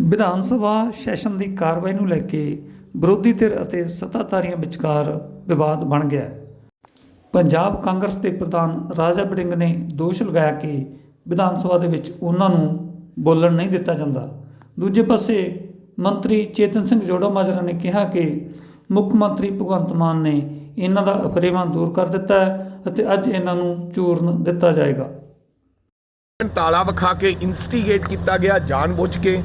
Vidhan Sabha session ਦੀ ਕਾਰਵਾਈ ਨੂੰ ਲੈ ਕੇ ਵਿਰੋਧੀ ਧਿਰ ਅਤੇ ਸੱਤਾਧਾਰੀਆਂ ਵਿਚਕਾਰ ਵਿਵਾਦ ਬਣ ਗਿਆ। ਪੰਜਾਬ ਕਾਂਗਰਸ ਦੇ ਪ੍ਰਧਾਨ ਰਾਜਾ ਬੜਿੰਗ ਨੇ ਦੋਸ਼ ਲਗਾਇਆ ਕਿ ਵਿਧਾਨ ਸਭਾ ਦੇ ਵਿੱਚ ਉਹਨਾਂ ਨੂੰ ਬੋਲਣ ਨਹੀਂ ਦਿੱਤਾ ਜਾਂਦਾ। ਦੂਜੇ ਪਾਸੇ ਮੰਤਰੀ ਚੇਤਨ ਸਿੰਘ ਜੋੜਾ ਮਾਜਰਾ ਨੇ ਕਿਹਾ ਕਿ ਮੁੱਖ ਮੰਤਰੀ ਭਗਵੰਤ ਮਾਨ ਨੇ ਇਹਨਾਂ ਦਾ ਅਫਰੇਵਾਂ ਦੂਰ ਕਰ ਦਿੱਤਾ ਹੈ ਅਤੇ ਅੱਜ ਇਹਨਾਂ ਨੂੰ ਚੂਰਨ ਦਿੱਤਾ ਜਾਏਗਾ। ਤਾਲਾ ਵਿਖਾ ਕੇ ਇਨਸਟੀਗੇਟ ਕੀਤਾ ਗਿਆ ਜਾਣਬੁੱਝ ਕੇ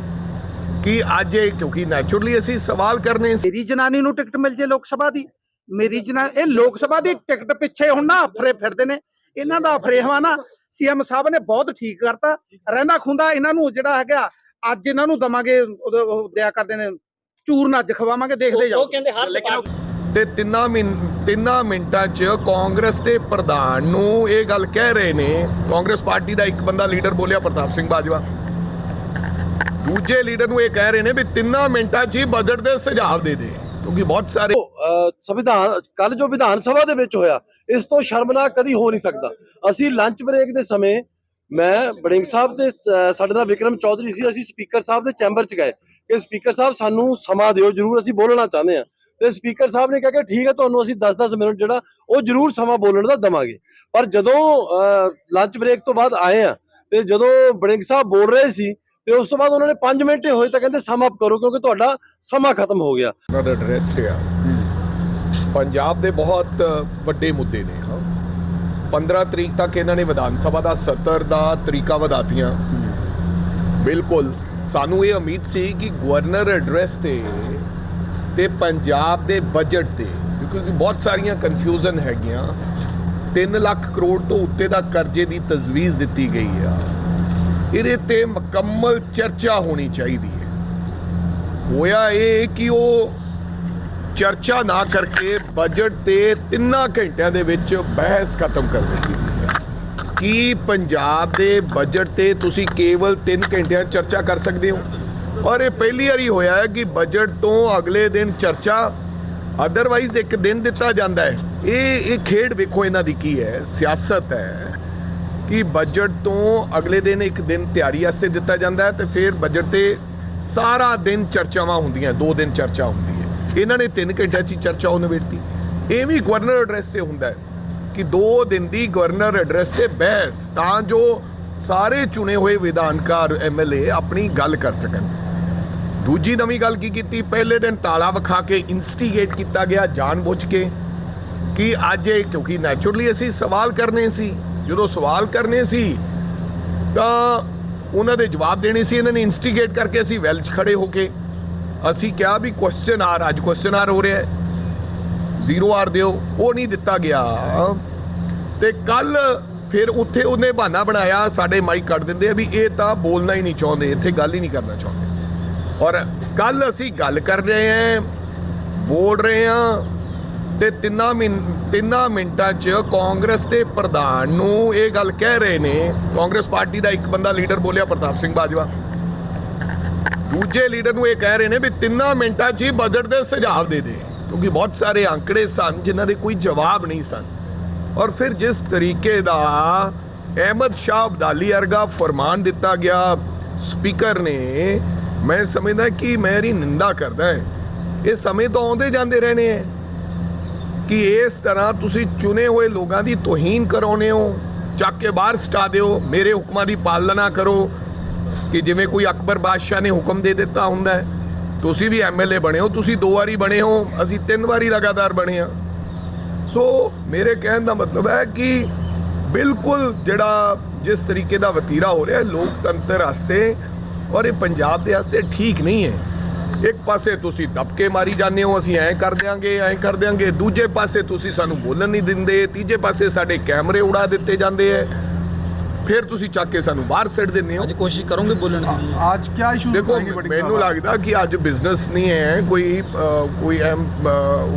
ਕਿ ਅੱਜ ਇਹ ਕਿਉਂਕਿ ਨੈਚੁਰਲੀ ਅਸੀਂ ਸਵਾਲ ਕਰਨੇ ਸੀ। ਮੇਰੀ ਜਨਾਨੀ ਨੂੰ ਟਿਕਟ ਮਿਲ ਜੇ ਲੋਕ ਸਭਾ ਦੀ। ਮੇਰੀ ਜਨਾ ਇਹ ਲੋਕ ਸਭਾ ਦੀ ਟਿਕਟ ਪਿੱਛੇ ਹੁਣ ਨਾ ਅਫਰੇ ਫਿਰਦੇ ਨੇ। ਇਹਨਾਂ ਦਾ ਅਫਰੇਵਾ ਨਾ ਸੀਐਮ ਸਾਹਿਬ ਨੇ ਬਹੁਤ ਠੀਕ ਕਰਤਾ। ਰਹਿੰਦਾ ਖੁੰਦਾ ਇਹਨਾਂ ਨੂੰ ਜਿਹੜਾ ਹੈਗਾ ਅੱਜ ਇਹਨਾਂ ਨੂੰ ਦਵਾਂਗੇ ਉਹ ਦਿਆ ਕਰਦੇ ਨੇ। ਚੂਰਨ ਖਵਾਵਾਂਗੇ ਦੇਖਦੇ ਜਾਓ। ਕਹਿੰਦੇ ਹਰ ਲੇਕਿਨ ਤੇ ਤਿੰਨਾਂ ਮਿੰਟ ਤਿੰਨਾਂ ਮਿੰਟਾਂ 'ਚ ਕਾਂਗਰਸ ਦੇ ਪ੍ਰਧਾਨ ਨੂੰ ਇਹ ਗੱਲ ਕਹਿ ਰਹੇ ਨੇ। ਕਾਂਗਰਸ ਪਾਰਟੀ ਦਾ ਇੱਕ ਬੰਦਾ ਲੀਡਰ ਬੋਲਿਆ ਪ੍ਰਤਾਪ ਸਿੰਘ ਬਾਜਵਾ। ਦੂਜੇ ਲੀਡਰ ਨੂੰ ਇਹ ਕਹਿ ਰਹੇ ਨੇ ਵੀ ਤਿੰਨਾਂ ਮਿੰਟਾਂ 'ਚ ਹੀ ਬਜਟ ਦੇ ਸੁਝਾਅ ਦੇ ਦੇ, ਕਿਉਂਕਿ ਬਹੁਤ ਸਾਰੇ ਸੰਵਿਧਾਨ ਕੱਲ ਜੋ ਵਿਧਾਨ ਸਭਾ ਦੇ ਵਿੱਚ ਹੋਇਆ, ਇਸ ਤੋਂ ਸ਼ਰਮਨਾਕ ਕਦੀ ਹੋ ਨਹੀਂ ਸਕਦਾ। ਅਸੀਂ ਲੰਚ ਬ੍ਰੇਕ ਦੇ ਸਮੇਂ, ਮੈਂ ਬੜਿੰਗ ਸਾਹਿਬ ਤੇ ਸਾਡੇ ਨਾਲ ਵਿਕਰਮ ਚੌਧਰੀ ਸੀ, ਅਸੀਂ ਸਪੀਕਰ ਸਾਹਿਬ ਦੇ ਚੈਂਬਰ 'ਚ ਗਏ ਕਿ ਸਪੀਕਰ ਸਾਹਿਬ ਸਾਨੂੰ ਸਮਾਂ ਦਿਓ, ਜਰੂਰ ਅਸੀਂ ਬੋਲਣਾ ਚਾਹੁੰਦੇ ਹਾਂ। ਤੇ ਸਪੀਕਰ ਸਾਹਿਬ ਨੇ ਕਿਹਾ ਕਿ ਠੀਕ ਹੈ, ਤੁਹਾਨੂੰ ਅਸੀਂ 10-10 ਮਿੰਟ ਜਿਹੜਾ, ਉਹ ਜਰੂਰ ਸਮਾਂ ਬੋਲਣ ਦਾ ਦਵਾਂਗੇ। ਪਰ ਜਦੋਂ ਲੰਚ ਬ੍ਰੇਕ ਤੋਂ ਬਾਅਦ ਆਏ ਆ ਤੇ ਜਦੋਂ ਬੜਿੰਗ ਸਾਹਿਬ ਬੋਲ ਰਹੇ ਸੀ ਤੇ ਉਸ ਤੋਂ ਬਾਅਦ ਉਹਨਾਂ ਨੇ 5 ਮਿੰਟ ਹੀ ਹੋਏ ਤਾਂ ਕਹਿੰਦੇ ਸਮ ਅਪ ਕਰੋ ਕਿਉਂਕਿ ਤੁਹਾਡਾ ਸਮਾਂ ਖਤਮ ਹੋ ਗਿਆ। ਉਹਨਾਂ ਦਾ ਐਡਰੈਸ ਆ। ਪੰਜਾਬ ਦੇ ਬਹੁਤ ਵੱਡੇ ਮੁੱਦੇ ਨੇ। ਹਾਂ। 15 ਤਰੀਕ ਤੱਕ ਇਹਨਾਂ ਨੇ ਵਿਧਾਨ ਸਭਾ ਦਾ ਸੱਤਰ ਦਾ ਤਰੀਕਾ ਵਧਾਤੀਆਂ। ਬਿਲਕੁਲ। ਸਾਨੂੰ ਇਹ ਉਮੀਦ ਸੀ ਕਿ ਗਵਰਨਰ ਐਡਰੈਸ ਤੇ ਤੇ ਪੰਜਾਬ ਦੇ ਬਜਟ ਤੇ ਕਿਉਂਕਿ ਬਹੁਤ ਸਾਰੀਆਂ ਕਨਫਿਊਜ਼ਨ ਹੈਗੀਆਂ 3 ਲੱਖ ਕਰੋੜ ਤੋਂ ਉੱਤੇ ਦਾ ਕਰਜ਼ੇ ਦੀ ਤਜਵੀਜ਼ ਦਿੱਤੀ ਗਈ ਆ। ਇਹਦੇ ਤੇ ਮੁਕੰਮਲ ਚਰਚਾ ਹੋਣੀ ਚਾਹੀਦੀ ਹੈ। ਹੋਇਆ ਇਹ ਕਿ ਉਹ ਚਰਚਾ ਨਾ ਕਰਕੇ ਬਜਟ ਤੇ ਤਿੰਨਾਂ ਘੰਟਿਆਂ ਦੇ ਵਿੱਚ ਬਹਿਸ ਖਤਮ ਕਰ ਦਿੱਤੀ ਕੀ ਪੰਜਾਬ ਦੇ ਬਜਟ ਤੇ ਤੁਸੀਂ ਕੇਵਲ 3 ਘੰਟਿਆਂ 'ਚ ਚਰਚਾ ਕਰ ਸਕਦੇ ਹੋ? ਔਰ ਇਹ ਪਹਿਲੀ ਵਾਰੀ ਹੋਇਆ ਹੈ ਕਿ ਬਜਟ ਤੋਂ ਅਗਲੇ ਦਿਨ ਚਰਚਾ ਅਦਰਵਾਈਜ਼ ਇੱਕ ਦਿਨ ਦਿੱਤਾ ਜਾਂਦਾ ਹੈ। ਇਹ ਇਹ ਖੇਡ ਵੇਖੋ ਇਹਨਾਂ ਦੀ ਕੀ ਹੈ, ਸਿਆਸਤ ਹੈ। ਕਿ ਬਜਟ ਤੋਂ ਅਗਲੇ ਦਿਨ ਇੱਕ ਦਿਨ ਤਿਆਰੀ ਵਾਸਤੇ ਦਿੱਤਾ ਜਾਂਦਾ ਹੈ ਤੇ ਫਿਰ ਬਜਟ ਤੇ ਸਾਰਾ ਦਿਨ ਚਰਚਾਵਾਂ ਹੁੰਦੀਆਂ, ਦੋ ਦਿਨ ਚਰਚਾ ਹੁੰਦੀ ਹੈ। ਇਹਨਾਂ ਨੇ 3 ਘੰਟਿਆਂ 'ਚ ਹੀ ਚਰਚਾ ਉਹ ਨਿਬੇੜਤੀ ਇਹ ਵੀ ਗਵਰਨਰ ਐਡਰੈਸ ਤੇ ਹੁੰਦਾ ਹੈ ਕਿ ਦੋ ਦਿਨ ਦੀ ਗਵਰਨਰ ਐਡਰੈਸ ਤੇ ਬਹਿਸ, ਤਾਂ ਜੋ ਸਾਰੇ ਚੁਣੇ ਹੋਏ ਵਿਧਾਨਕਾਰ ਐਮਐਲਏ ਆਪਣੀ ਗੱਲ ਕਰ ਸਕਣ। ਦੂਜੀ ਨਵੀਂ ਗੱਲ ਕੀ ਕੀਤੀ? ਪਹਿਲੇ ਦਿਨ ਤਾਲਾ ਵਿਖਾ ਕੇ ਇਨਸਟੀਗੇਟ ਕੀਤਾ ਗਿਆ ਜਾਣਬੁੱਝ ਕੇ ਕਿ ਅੱਜ ਇਹ, ਕਿਉਂਕਿ ਨੈਚੁਰਲੀ ਅਸੀਂ ਸਵਾਲ ਕਰਨੇ ਸੀ ਜਦੋਂ ਸਵਾਲ ਕਰਨੇ ਸੀ, ਤਾਂ ਉਹਨਾਂ ਦੇ ਜਵਾਬ ਦੇਣੇ ਸੀ, ਇਹਨਾਂ ਨੇ ਇਨਸਟੀਗੇਟ ਕਰਕੇ ਅਸੀਂ ਵੈਲ 'ਚ ਖੜੇ ਹੋ ਕੇ। ਅਸੀਂ ਕਿਹਾ ਵੀ ਕੁਐਸਚਨ ਆਰ ਅੱਜ ਕੁਐਸਚਨ ਆਰ ਹੋ ਰਿਹਾ ਹੈ। ਜ਼ੀਰੋ ਆਰ ਦਿਓ, ਉਹ ਨਹੀਂ ਦਿੱਤਾ ਗਿਆ। ਤੇ ਕੱਲ ਫਿਰ ਉੱਥੇ ਉਹਨੇ ਬਹਾਨਾ ਬਣਾਇਆ, ਸਾਡੇ ਮਾਈਕ ਕੱਢ ਦਿੰਦੇ ਆ ਵੀ ਇਹ ਤਾਂ ਬੋਲਣਾ ਹੀ ਨਹੀਂ ਚਾਹੁੰਦੇ, ਇੱਥੇ ਗੱਲ ਹੀ ਨਹੀਂ ਕਰਨਾ ਚਾਹੁੰਦੇ। ਔਰ ਕੱਲ ਅਸੀਂ ਗੱਲ ਕਰ ਰਹੇ ਹਾਂ, ਬੋਲ ਰਹੇ ਹਾਂ ਤੇ ਤਿੰਨਾਂ ਮਿੰਟ ਤਿੰਨਾਂ ਮਿੰਟਾਂ 'ਚ ਕਾਂਗਰਸ ਦੇ ਪ੍ਰਧਾਨ ਨੂੰ ਇਹ ਗੱਲ ਕਹਿ ਰਹੇ ਨੇ, ਕਾਂਗਰਸ ਪਾਰਟੀ ਦਾ ਇੱਕ ਬੰਦਾ ਲੀਡਰ ਬੋਲਿਆ ਪ੍ਰਤਾਪ ਸਿੰਘ ਬਾਜਵਾ। ਦੂਜੇ ਲੀਡਰ ਨੂੰ ਇਹ ਕਹਿ ਰਹੇ ਨੇ ਵੀ ਤਿੰਨਾਂ ਮਿੰਟਾਂ 'ਚ ਹੀ ਬਜਟ ਦੇ ਸੁਝਾਅ ਦੇ ਦੇ, ਕਿਉਂਕਿ ਬਹੁਤ ਸਾਰੇ ਅੰਕੜੇ ਸਨ ਜਿਨ੍ਹਾਂ ਦੇ ਕੋਈ ਜਵਾਬ ਨਹੀਂ ਸਨ। ਔਰ ਫਿਰ ਜਿਸ ਤਰੀਕੇ ਦਾ ਅਹਿਮਦ ਸ਼ਾਹ ਅਬਦਾਲੀ ਅਰਗਾ ਫਰਮਾਨ ਦਿੱਤਾ ਗਿਆ, ਸਪੀਕਰ ਨੇ, ਮੈਂ ਸਮਝਦਾ ਕਿ ਮੇਰੀ ਨਿੰਦਾ ਕਰਦਾ ਹੈ। ਇਹ ਸਮੇਂ ਤੋਂ ਆਉਂਦੇ ਜਾਂਦੇ ਰਹਿਣੇ ਹੈ ਕਿ ਇਸ ਤਰ੍ਹਾਂ ਤੁਸੀਂ ਚੁਣੇ ਹੋਏ ਲੋਕਾਂ ਦੀ ਤੋਹੀਨ ਕਰਾਉਨੇ ਹੋ, ਚੱਕ ਕੇ ਬਾਹਰ ਸਟਾ ਦਿਓ, ਮੇਰੇ ਹੁਕਮਾਂ ਦੀ ਪਾਲਣਾ ਕਰੋ। ਕਿ ਜਿਵੇਂ ਕੋਈ ਅਕਬਰ ਬਾਦਸ਼ਾਹ ਨੇ ਹੁਕਮ ਦੇ ਦਿੱਤਾ ਹੁੰਦਾ ਹੈ, ਤੁਸੀਂ ਵੀ ਐਮਐਲਏ ਬਣੇ ਹੋ, ਤੁਸੀਂ ਦੋ ਵਾਰੀ ਬਣੇ ਹੋ, ਅਸੀਂ ਤਿੰਨ ਵਾਰੀ ਲਗਾਤਾਰ ਬਣੇ ਆ ਸੋ ਮੇਰੇ ਕਹਿਣ ਦਾ ਮਤਲਬ ਹੈ ਕਿ ਬਿਲਕੁਲ ਜਿਹੜਾ ਜਿਸ ਤਰੀਕੇ ਦਾ ਵਤੀਰਾ ਹੋ ਰਿਹਾ ਲੋਕਤੰਤਰ ਵਾਸਤੇ, ਔਰ ਇਹ ਪੰਜਾਬ ਦੇ ਵਾਸਤੇ ਠੀਕ ਨਹੀਂ ਹੈ। ਇੱਕ ਪਾਸੇ ਤੁਸੀਂ ਦਬਕੇ ਮਾਰੀ ਜਾਂਦੇ ਹੋ ਅਸੀਂ ਐਂ ਕਰ ਦਿਆਂਗੇ ਐਂ ਕਰ ਦਿਆਂਗੇ। ਦੂਜੇ ਪਾਸੇ ਤੁਸੀਂ ਸਾਨੂੰ ਬੋਲਣ ਨਹੀਂ ਦਿੰਦੇ ਤੀਜੇ ਪਾਸੇ ਸਾਡੇ ਕੈਮਰੇ ਉਡਾ ਦਿੱਤੇ ਜਾਂਦੇ ਐ। ਫਿਰ ਤੁਸੀਂ ਚੱਕ ਕੇ ਸਾਨੂੰ ਬਾਹਰ ਸਿੱਟ ਦਿੰਦੇ ਹੋ। ਅੱਜ ਕੋਸ਼ਿਸ਼ ਕਰੋਗੇ ਬੋਲਣ ਦੀ। ਅੱਜ ਕੀ ਇਸ਼ੂ ਦੇਖੋ ਮੈਨੂੰ ਲੱਗਦਾ ਕਿ ਅੱਜ ਬਿਜ਼ਨਸ ਨਹੀਂ ਹੈ ਕੋਈ ਕੋਈ ਐਮ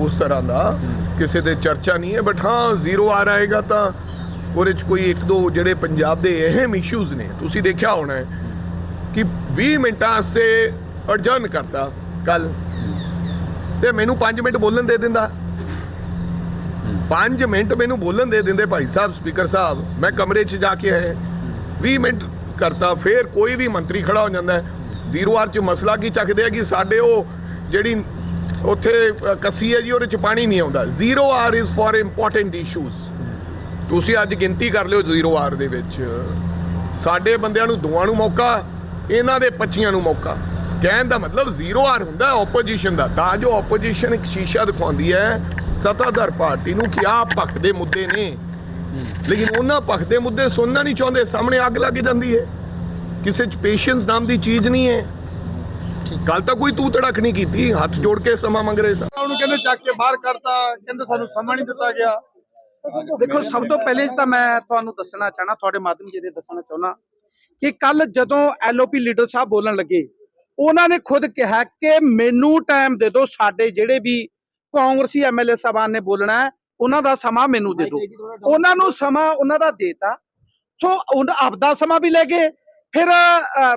ਉਸ ਤਰ੍ਹਾਂ ਦਾ। ਕਿਸੇ ਦੇ ਚਰਚਾ ਨਹੀਂ ਹੈ ਬਟ ਹਾਂ ਜ਼ੀਰੋ ਆ ਰਹੇਗਾ ਤਾਂ ਉਹਦੇ ਚ ਕੋਈ ਇੱਕ ਦੋ ਜਿਹੜੇ ਪੰਜਾਬ ਦੇ ਅਹਿਮ ਇਸ਼ੂਜ਼ ਨੇ ਤੁਸੀਂ ਦੇਖਿਆ ਹੋਣਾ ਹੈ ਕਿ 20 ਮਿੰਟਾਂ ਵਾਸਤੇ ਅਡਜਨ ਕਰਤਾ ਕੱਲ ਤੇ ਮੈਨੂੰ 5 ਮਿੰਟ ਬੋਲਣ ਦੇ ਦਿੰਦਾ। 5 ਮਿੰਟ ਮੈਨੂੰ ਬੋਲਣ ਦੇ ਦਿੰਦੇ ਭਾਈ ਸਾਹਿਬ, ਸਪੀਕਰ ਸਾਹਿਬ, ਮੈਂ ਕਮਰੇ 'ਚ ਜਾ ਕੇ ਆਇਆ। 20 ਮਿੰਟ ਕਰਤਾ, ਫੇਰ ਕੋਈ ਵੀ ਮੰਤਰੀ ਖੜਾ ਹੋ ਜਾਂਦਾ। ਜ਼ੀਰੋ ਆਰ 'ਚ ਮਸਲਾ ਕੀ ਚੱਕਦੇ ਆ ਕਿ ਸਾਡੇ ਉਹ ਜਿਹੜੀ ਉੱਥੇ ਕੱਸੀ ਹੈ ਜੀ, ਉਹਦੇ 'ਚ ਪਾਣੀ ਨਹੀਂ ਆਉਂਦਾ। Zero hour is for important issues ਤੁਸੀਂ ਅੱਜ ਗਿਣਤੀ ਕਰ ਲਿਓ ਜ਼ੀਰੋ ਆਰ ਦੇ ਵਿੱਚ। ਸਾਡੇ ਬੰਦਿਆਂ ਨੂੰ ਦੋਵਾਂ ਨੂੰ ਮੌਕਾ, ਇਹਨਾਂ ਦੇ ਪੱਚੀਆਂ ਨੂੰ ਮੌਕਾ। ਕਹਿਣ ਦਾ ਮਤਲਬ ਜ਼ੀਰੋ ਆਰ ਹੁੰਦਾ ਆਪੋਜੀਸ਼ਨ ਦਾ। ਤਾਂ ਜੋ ਆਪੋਜੀਸ਼ਨ ਇੱਕ ਸ਼ੀਸ਼ਾ ਦਿਖਾਉਂਦੀ ਹੈ ਸੱਤਾਧਰ ਪਾਰਟੀ ਨੂੰ ਕਿ ਆਹ ਪੱਖ ਦੇ ਮੁੱਦੇ ਨੇ। ਲੇਕਿਨ ਉਹਨਾਂ ਪੱਖ ਦੇ ਮੁੱਦੇ ਸੁਣਨਾ ਨਹੀਂ ਚਾਹੁੰਦੇ ਸਾਹਮਣੇ ਅੱਗ ਲੱਗ ਜਾਂਦੀ ਹੈ। ਕਿਸੇ ਚ ਪੇਸ਼ੈਂਸ ਨਾਮ ਦੀ ਚੀਜ਼ ਨਹੀਂ ਹੈ। ਕੱਲ ਤਾਂ ਕੋਈ ਤੂੰ ਤੜਕ ਨਹੀਂ ਕੀਤੀ ਹੱਥ ਜੋੜ ਕੇ ਸਮਾਂ ਮੰਗ ਰਹੇ ਸਨ ਉਹਨੂੰ ਕਹਿੰਦੇ ਚੱਕ ਕੇ ਬਾਹਰ ਕੱਢਤਾ ਕਹਿੰਦੇ ਸਾਨੂੰ ਸਮਾਂ ਨਹੀਂ ਦਿੱਤਾ ਗਿਆ। ਦੇਖੋ ਸਭ ਤੋਂ ਪਹਿਲੇ ਤਾਂ ਮੈਂ ਤੁਹਾਨੂੰ ਦੱਸਣਾ ਚਾਹਣਾ ਤੁਹਾਡੇ ਮਾਧਿਅਮ ਜੀ ਦੇ ਦੱਸਣਾ ਚਾਹੁੰਦਾ ਕਿ ਕੱਲ ਜਦੋਂ ਐਲਓਪੀ ਲੀਡਰ ਸਾਹਿਬ ਬੋਲਣ ਲੱਗੇ ਉਹਨਾਂ ਨੇ ਖੁਦ ਕਿਹਾ ਕਿ ਮੈਨੂੰ ਟਾਈਮ ਦੇ ਦਿਓ ਸਾਡੇ ਜਿਹੜੇ ਵੀ ਕਾਂਗਰਸੀ ਐਮਐਲਏ ਸਾਹਿਬਾਨ ਨੇ ਬੋਲਣਾ ਹੈ ਉਹਨਾਂ ਦਾ ਸਮਾਂ ਮੈਨੂੰ ਦੇ ਦਿਓ। ਉਹਨਾਂ ਨੂੰ ਸਮਾਂ ਉਹਨਾਂ ਦਾ ਦੇਤਾ। ਸੋ ਆਪਦਾ ਸਮਾਂ ਵੀ ਲੈ ਗਏ। ਫਿਰ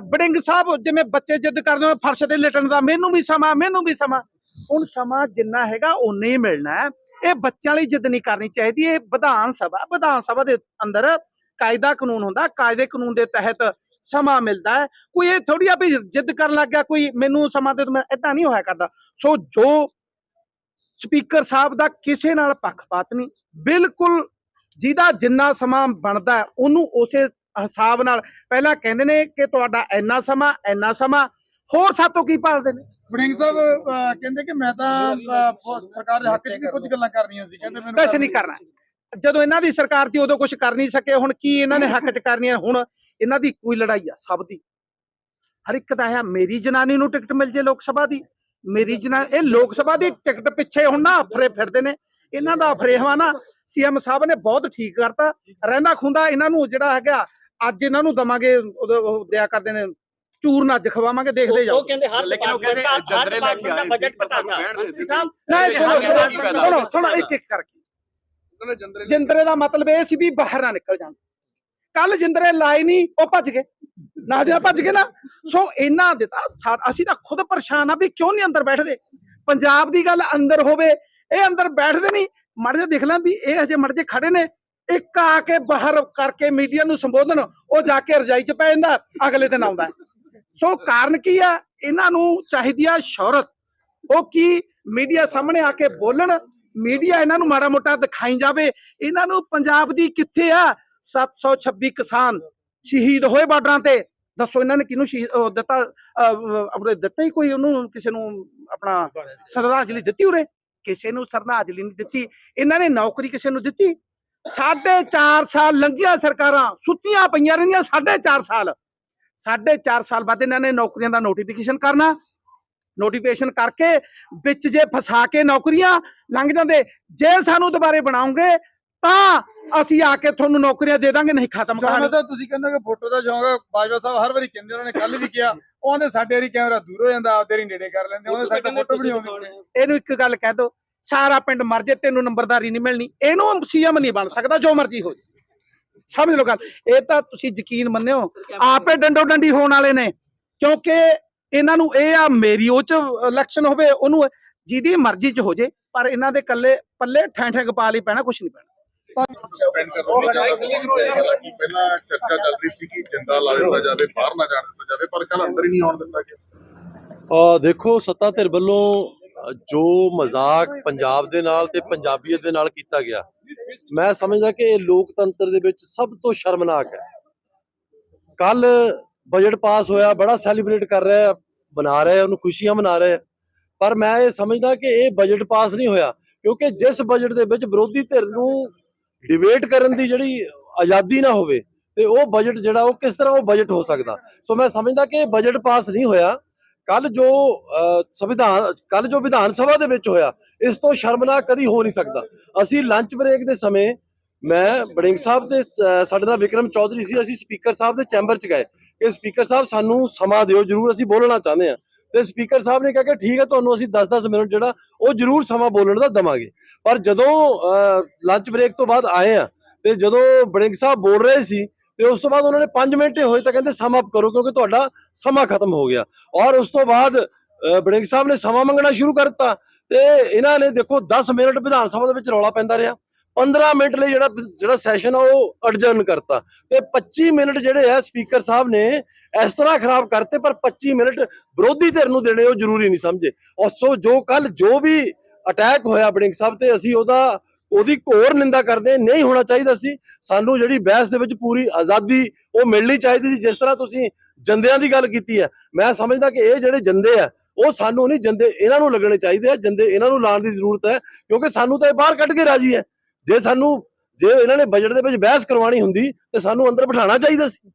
ਬੜਿੰਗ ਸਾਹਿਬ ਜਿਵੇਂ ਬੱਚੇ ਜਿੱਦ ਕਰਦੇ ਨੇ ਫਰਸ਼ ਤੇ ਲੇਟਣ ਦਾ ਮੈਨੂੰ ਵੀ ਸਮਾਂ ਮੈਨੂੰ ਵੀ ਸਮਾਂ। ਹੁਣ ਸਮਾਂ ਜਿੰਨਾ ਹੈਗਾ ਉਨੇ ਹੀ ਮਿਲਣਾ ਹੈ। ਇਹ ਬੱਚਿਆਂ ਲਈ ਜਿੱਦ ਨਹੀਂ ਕਰਨੀ ਚਾਹੀਦੀ। ਇਹ ਵਿਧਾਨ ਸਭਾ ਵਿਧਾਨ ਸਭਾ ਦੇ ਅੰਦਰ ਕਾਇਦਾ ਕਾਨੂੰਨ ਹੁੰਦਾ। ਕਾਇਦੇ ਕਾਨੂੰਨ ਦੇ ਤਹਿਤ ਸਮਾਂ ਮਿਲਦਾ ਹੈ। ਕੋਈ ਇਹ ਥੋੜੀ ਆ ਵੀ ਜਿੱਦ ਕਰਨ ਲੱਗ ਗਿਆ ਕੋਈ ਮੈਨੂੰ ਸਮਾਂ ਦੇ ਮੈਂ ਇਦਾਂ ਨਹੀਂ ਹੋਇਆ ਕਰਦਾ। ਸੋ ਜੋ ਸਪੀਕਰ ਸਾਹਿਬ ਦਾ ਕਿਸੇ ਨਾਲ ਪੱਖਪਾਤ ਨਹੀਂ ਬਿਲਕੁਲ ਜਿਹਦਾ ਜਿੰਨਾ ਸਮਾਂ ਬਣਦਾ ਉਹਨੂੰ ਉਸੇ ਹਿਸਾਬ ਨਾਲ ਪਹਿਲਾਂ ਕਹਿੰਦੇ ਨੇ ਕਿ ਤੁਹਾਡਾ ਇੰਨਾ ਸਮਾਂ ਇੰਨਾ ਸਮਾਂ ਹੋਰ ਸਾਤੋਂ ਕੀ ਭਾਲਦੇ ਨੇ? ਵੜਿੰਗ ਸਾਹਿਬ ਕਹਿੰਦੇ ਕਿ ਮੈਂ ਤਾਂ ਸਰਕਾਰ ਦੇ ਹੱਕ 'ਚ ਕੁਝ ਗੱਲਾਂ ਕਰਨੀਆਂ ਸੀ ਕਹਿੰਦੇ ਮੈਨੂੰ ਕੁਛ ਨਹੀਂ ਕਰਨਾ। ਜਦੋਂ ਇਹਨਾਂ ਦੀ ਸਰਕਾਰ ਸੀ ਉਦੋਂ ਕੁਝ ਕਰ ਨਹੀਂ ਸਕੇ। ਹੁਣ ਕੀ ਇਹਨਾਂ ਨੇ ਹੱਕ 'ਚ ਕਰਨੀਆਂ? ਹੁਣ ਇਹਨਾਂ ਦੀ ਕੋਈ ਲੜਾਈ ਆ ਸਭ ਦੀ। ਹਰ ਇੱਕ ਦਾ ਹੈ ਮੇਰੀ ਜਨਾਨੀ ਨੂੰ ਟਿਕਟ ਮਿਲ ਜੇ ਲੋਕ ਸਭਾ ਦੀ। ਮੇਰੀ ਜਨਾ ਇਹ ਲੋਕ ਸਭਾ ਦੀ ਟਿਕਟ ਪਿੱਛੇ ਹੁਣ ਨਾ ਅਫਰੇ ਫਿਰਦੇ ਨੇ। ਇਹਨਾਂ ਦਾ ਅਫਰੇਹਵਾ ਨਾ ਸੀਐਮ ਸਾਹਿਬ ਨੇ ਬਹੁਤ ਠੀਕ ਕਰਤਾ। ਰਹਿੰਦਾ ਖੁੰਦਾ ਇਹਨਾਂ ਨੂੰ ਜਿਹੜਾ ਹੈਗਾ ਅੱਜ ਇਹਨਾਂ ਨੂੰ ਦਵਾਂਗੇ ਦਿਆ ਕਰਦੇ ਨੇ ਚੂਰਨ ਅੱਜ ਖਵਾਵਾਂਗੇ ਦੇਖਦੇ ਜਾਓ। ਉਹ ਕਹਿੰਦੇ ਹਰ ਲੇਕਿਨ ਉਹ ਕਹਿੰਦੇ ਜੰਦਰੇ ਲੈ ਕੇ ਆਏ ਸੀ, ਬਜਟ ਦੇ ਸਾਹਿਬ ਨਹੀਂ ਸੁਣੋ ਨੇ ਸੁਣੋ ਇੱਕ ਇੱਕ ਕਰਕੇ। ਨੇ ਜੰਦਰੇ ਜਿੰਦਰੇ ਦਾ ਮਤਲਬ ਇਹ ਸੀ ਵੀ ਬਾਹਰ ਨਾ ਨਿਕਲ ਜਾਣ। ਕੱਲ ਜਿੰਦਰੇ ਲਾਏ ਨਹੀਂ ਉਹ ਭੱਜ ਗਏ। ਨਾ ਜਿਹੜਾ ਭੱਜ ਗਏ ਨਾ, ਸੋ ਇਹਨਾਂ ਦੇ ਤਾਂ ਅਸੀਂ ਤਾਂ ਖੁਦ ਪਰੇਸ਼ਾਨ ਆ ਵੀ ਕਿਉਂ ਨਹੀਂ ਅੰਦਰ ਬੈਠਦੇ? ਪੰਜਾਬ ਦੀ ਗੱਲ ਅੰਦਰ ਹੋਵੇ, ਇਹ ਅੰਦਰ ਬੈਠਦੇ ਨਹੀਂ ਮੜ ਜੇ ਦੇਖ ਲਾਂ ਵੀ ਇਹ ਹਜੇ ਮੜ ਜੇ ਖੜੇ ਨੇ। ਇੱਕ ਆ ਕੇ ਬਾਹਰ ਕਰਕੇ ਮੀਡੀਆ ਨੂੰ ਸੰਬੋਧਨ, ਉਹ ਜਾ ਕੇ ਰਜਾਈ 'ਚ ਪੈ ਜਾਂਦਾ, ਅਗਲੇ ਦਿਨ ਆਉਂਦਾ। ਸੋ ਕਾਰਨ ਕੀ ਆ? ਇਹਨਾਂ ਨੂੰ ਚਾਹੀਦੀ ਆ ਸ਼ੌਹਰਤ। ਉਹ ਕੀ ਮੀਡੀਆ ਸਾਹਮਣੇ ਆ ਕੇ ਬੋਲਣ ਮੀਡੀਆ ਇਹਨਾਂ ਨੂੰ ਮਾੜਾ ਮੋਟਾ ਦਿਖਾਈ ਜਾਵੇ। ਇਹਨਾਂ ਨੂੰ ਪੰਜਾਬ ਦੀ ਕਿੱਥੇ ਆ? 726 ਕਿਸਾਨ ਸ਼ਹੀਦ ਹੋਏ ਬਾਰਡਰਾਂ ਤੇ। ਦੱਸੋ ਇਹਨਾਂ ਨੇ ਕਿਹਨੂੰ ਸ਼ਹੀਦ ਦਿੱਤਾ ਆਪਣੇ ਦਿੱਤਾ ਹੀ ਕੋਈ ਉਹਨੂੰ ਕਿਸੇ ਨੂੰ ਆਪਣਾ ਸ਼ਰਧਾਂਜਲੀ ਦਿੱਤੀ ਉਰੇ। ਕਿਸੇ ਨੂੰ ਸ਼ਰਧਾਂਜਲੀ ਨਹੀਂ ਦਿੱਤੀ। ਇਹਨਾਂ ਨੇ ਨੌਕਰੀ ਕਿਸੇ ਨੂੰ ਦਿੱਤੀ। ਸਾਢੇ 4 ਸਾਲ ਲੰਘੀਆਂ ਸਰਕਾਰਾਂ, ਸੁੱਤੀਆਂ ਪਈਆਂ ਰਹਿੰਦੀਆਂ ਸਾਢੇ 4 ਸਾਲ। ਸਾਢੇ 4 ਸਾਲ ਬਾਅਦ ਇਹਨਾਂ ਨੇ ਨੌਕਰੀਆਂ ਦਾ ਨੋਟੀਫਿਕੇਸ਼ਨ ਕਰਨਾ। ਨੋਟੀਫਿਕੇਸ਼ਨ ਕਰਕੇ ਵਿੱਚ ਜੇ ਫਸਾ ਕੇ ਨੌਕਰੀਆਂ ਲੰਘ ਜਾਂਦੇ ਜੇ ਸਾਨੂੰ ਦੁਬਾਰੇ ਬਣਾਉਂਗੇ ਤਾਂ ਅਸੀਂ ਆ ਕੇ ਤੁਹਾਨੂੰ ਨੌਕਰੀਆਂ ਦੇ ਦਾਂਗੇ ਨਹੀਂ ਖਤਮ ਜਾਨਾ ਕਹਾਣੀ ਤਾਂ ਤੁਸੀਂ ਕਹਿੰਦੇ ਕਿ ਫੋਟੋ ਦਾ ਸ਼ੌਂਕ ਹੈ ਬਾਜਵਾ ਸਾਹਿਬ ਹਰ ਵਾਰੀ ਕਹਿੰਦੇ ਉਹਨਾਂ ਨੇ ਕੱਲ ਵੀ ਕਿਹਾ ਉਹਦੇ ਸਾਡੇ ਵਾਰੀ ਕੈਮਰਾ ਦੂਰ ਹੋ ਜਾਂਦਾ ਆਪਦੇ ਹੀ ਨੇੜੇ ਕਰ ਲੈਂਦੇ ਉਹਦੇ ਸਾਡੇ ਫੋਟੋ ਵੀ ਨਹੀਂ ਆਉਂਦੀ ਇਹਨੂੰ ਇੱਕ ਗੱਲ ਕਹਿ ਦੋ ਸਾਰਾ ਪਿੰਡ ਮਰ ਜੇ ਤੈਨੂੰ ਨੰਬਰਦਾਰੀ ਨਹੀਂ ਮਿਲਣੀ ਇਹਨੂੰ ਸੀਐਮ ਨਹੀਂ ਬਣ ਸਕਦਾ ਜੋ ਮਰਜ਼ੀ ਹੋ। ਸਮਝ ਲਓ ਗੱਲ ਇਹ ਤਾਂ ਤੁਸੀਂ ਯਕੀਨ ਮੰਨਿਓ ਆਪੇ ਡੰਡੋ ਡੰਡੀ ਹੋਣ ਵਾਲੇ ਨੇ ਕਿਉਂਕਿ ਇਹਨਾਂ ਨੂੰ ਇਹ ਆ ਮੇਰੀ ਉਹ ਚ ਇਲੈਕਸ਼ਨ ਹੋਵੇ ਉਹਨੂੰ ਜਿਹਦੀ ਮਰਜ਼ੀ ਚ ਹੋ ਜੇ ਪਰ ਇਹਨਾਂ ਦੇ ਕੱਲੇ ਪੱਲੇ ਠੈਂ ਠੈਂ ਗਪਾ ਲਈ ਪੈਣਾ ਕੁਝ ਨਹੀਂ ਪੈਣਾ। ਸਸਪੈਂਡ ਕਰਨ ਦੀ ਜ਼ਿਆਦਾ ਹਾਲਾਂਕਿ ਪਹਿਲਾਂ ਚਰਚਾ ਚੱਲ ਰਹੀ ਸੀ ਕਿ ਜਿੰਦਾ ਲਾ ਦਿੱਤਾ ਜਾਵੇ ਬਾਹਰ ਨਾ ਜਾਣ ਦਿੱਤਾ ਜਾਵੇ ਪਰ ਕੱਲ ਅੰਦਰ ਹੀ ਨਹੀਂ ਆਉਣ ਦਿੱਤਾ ਗਿਆ। ਅ ਦੇਖੋ ਸੱਤਾ ਧਿਰ ਵੱਲੋਂ ਜੋ ਮਜ਼ਾਕ ਪੰਜਾਬ ਦੇ ਨਾਲ ਤੇ ਪੰਜਾਬੀਅਤ ਦੇ ਨਾਲ ਕੀਤਾ ਗਿਆ ਮੈਂ ਸਮਝਦਾ ਕਿ ਇਹ ਲੋਕਤੰਤਰ ਦੇ ਵਿੱਚ ਸਭ ਤੋਂ ਸ਼ਰਮਨਾਕ ਹੈ। ਕੱਲ ਬਜਟ ਪਾਸ ਹੋਇਆ ਬੜਾ ਸੈਲੀਬ੍ਰੇਟ ਕਰ ਰਹੇ ਬਣਾ ਰਹੇ ਆ, ਉਹਨੂੰ ਖੁਸ਼ੀਆਂ ਮਨਾ ਰਹੇ ਆ। ਪਰ ਮੈਂ ਇਹ ਸਮਝਦਾ ਕਿ ਇਹ ਬਜਟ ਪਾਸ ਨਹੀਂ ਹੋਇਆ, ਕਿਉਂਕਿ ਜਿਸ ਬਜਟ ਦੇ ਵਿੱਚ ਵਿਰੋਧੀ ਧਿਰ ਨੂੰ ਡਿਬੇਟ ਕਰਨ ਦੀ ਜਿਹੜੀ ਆਜ਼ਾਦੀ ਨਾ ਹੋਵੇ, ਤੇ ਉਹ ਬਜਟ ਜਿਹੜਾ, ਉਹ ਕਿਸ ਤਰ੍ਹਾਂ ਉਹ ਬਜਟ ਹੋ ਸਕਦਾ। ਸੋ ਮੈਂ ਸਮਝਦਾ ਕਿ ਇਹ ਬਜਟ ਪਾਸ ਨਹੀਂ ਹੋਇਆ। ਕੱਲ ਜੋ ਸੰਵਿਧਾਨ, ਕੱਲ ਜੋ ਵਿਧਾਨ ਸਭਾ ਦੇ ਵਿੱਚ ਹੋਇਆ, ਇਸ ਤੋਂ ਸ਼ਰਮਨਾਕ ਕਦੀ ਹੋ ਨਹੀਂ ਸਕਦਾ। ਅਸੀਂ ਲੰਚ ਬ੍ਰੇਕ ਦੇ ਸਮੇਂ, ਮੈਂ ਬੜਿੰਗ ਸਾਹਿਬ ਤੇ ਸਾਡੇ ਨਾਲ ਵਿਕਰਮ ਚੌਧਰੀ ਸੀ, ਅਸੀਂ ਸਪੀਕਰ ਸਾਹਿਬ ਦੇ ਚੈਂਬਰ 'ਚ ਗਏ। ਕਿ ਸਪੀਕਰ ਸਾਹਿਬ ਸਾਨੂੰ ਸਮਾਂ ਦਿਓ, ਜਰੂਰ ਅਸੀਂ ਬੋਲਣਾ ਚਾਹੁੰਦੇ ਹਾਂ। ਤੇ ਸਪੀਕਰ ਸਾਹਿਬ ਨੇ ਕਿਹਾ ਕਿ ਠੀਕ ਹੈ, ਤੁਹਾਨੂੰ ਅਸੀਂ 10-10 ਮਿੰਟ ਜਿਹੜਾ, ਉਹ ਜਰੂਰ ਸਮਾਂ ਬੋਲਣ ਦਾ ਦਵਾਂਗੇ। ਪਰ ਜਦੋਂ ਲੰਚ ਬ੍ਰੇਕ ਤੋਂ ਬਾਅਦ ਆਏ ਆ ਤੇ ਜਦੋਂ ਬੜਿੰਗ ਸਾਹਿਬ ਬੋਲ ਰਹੇ ਸੀ, ਤੇ ਉਸ ਤੋਂ ਬਾਅਦ ਉਹਨਾਂ ਨੇ 5 ਮਿੰਟ ਹੋਏ ਤਾਂ ਕਹਿੰਦੇ, ਸਮ ਅਪ ਕਰੋ, ਕਿਉਂਕਿ ਤੁਹਾਡਾ ਸਮਾਂ ਖਤਮ ਹੋ ਗਿਆ। ਔਰ ਉਸ ਤੋਂ ਬਾਅਦ ਬੜਿੰਗ ਸਾਹਿਬ ਨੇ ਸਮਾਂ ਮੰਗਣਾ ਸ਼ੁਰੂ ਕਰ ਦਿੱਤਾ ਤੇ ਇਹਨਾਂ ਨੇ ਦੇਖੋ 10 ਮਿੰਟ ਵਿਧਾਨ ਸਭਾ ਦੇ ਵਿੱਚ ਰੌਲਾ ਪੈਂਦਾ ਰਿਹਾ। 15 ਮਿੰਟ ਲਈ ਜਿਹੜਾ ਜਿਹੜਾ ਸੈਸ਼ਨ ਆ, ਉਹ ਅਡਜਰਨ ਕਰਤਾ। ਤੇ 25 ਮਿੰਟ ਜਿਹੜੇ ਆ ਸਪੀਕਰ ਸਾਹਿਬ ਨੇ ਇਸ ਤਰ੍ਹਾਂ ਖਰਾਬ ਕਰਤੇ, ਪਰ 25 ਮਿੰਟ ਵਿਰੋਧੀ ਧਿਰ ਨੂੰ ਦੇਣੇ ਉਹ ਜ਼ਰੂਰੀ ਨਹੀਂ ਸਮਝੇ। ਔਰ ਸੋ ਜੋ ਕੱਲ ਜੋ ਵੀ ਅਟੈਕ ਹੋਇਆ ਬੜਿੰਗ ਸਾਹਿਬ ਤੇ, ਅਸੀਂ ਉਹਦਾ, ਉਹਦੀ ਘੋਰ ਨਿੰਦਾ ਕਰਦੇ ਨਹੀਂ ਹੋਣਾ ਚਾਹੀਦਾ ਸੀ। ਸਾਨੂੰ ਜਿਹੜੀ ਬਹਿਸ ਦੇ ਵਿੱਚ ਪੂਰੀ ਆਜ਼ਾਦੀ ਉਹ ਮਿਲਣੀ ਚਾਹੀਦੀ ਸੀ, ਜਿਸ ਤਰ੍ਹਾਂ ਤੁਸੀਂ ਜੰਦਿਆਂ ਦੀ ਗੱਲ ਕੀਤੀ ਹੈ। ਮੈਂ ਸਮਝਦਾ ਕਿ ਇਹ ਜਿਹੜੇ ਜੰਦੇ ਆ, ਉਹ ਸਾਨੂੰ ਨਹੀਂ ਜੰਦੇ, ਇਹਨਾਂ ਨੂੰ ਲੱਗਣੇ ਚਾਹੀਦੇ ਆ। ਜੰਦੇ ਇਹਨਾਂ ਨੂੰ ਲਾਉਣ ਦੀ ਜ਼ਰੂਰਤ ਹੈ, ਕਿਉਂਕਿ ਸਾਨੂੰ ਤਾਂ ਇਹ ਬਾਹਰ ਕੱਢ ਕੇ ਰਾਜੀ ਹੈ। ਜੇ ਸਾਨੂੰ ਜੇ ਇਹਨਾਂ ਨੇ ਬਜਟ ਦੇ ਵਿੱਚ ਬਹਿਸ ਕਰਵਾਉਣੀ ਹੁੰਦੀ ਤੇ ਸਾਨੂੰ ਅੰਦਰ ਬਿਠਾਉਣਾ ਚਾਹੀਦਾ ਸੀ।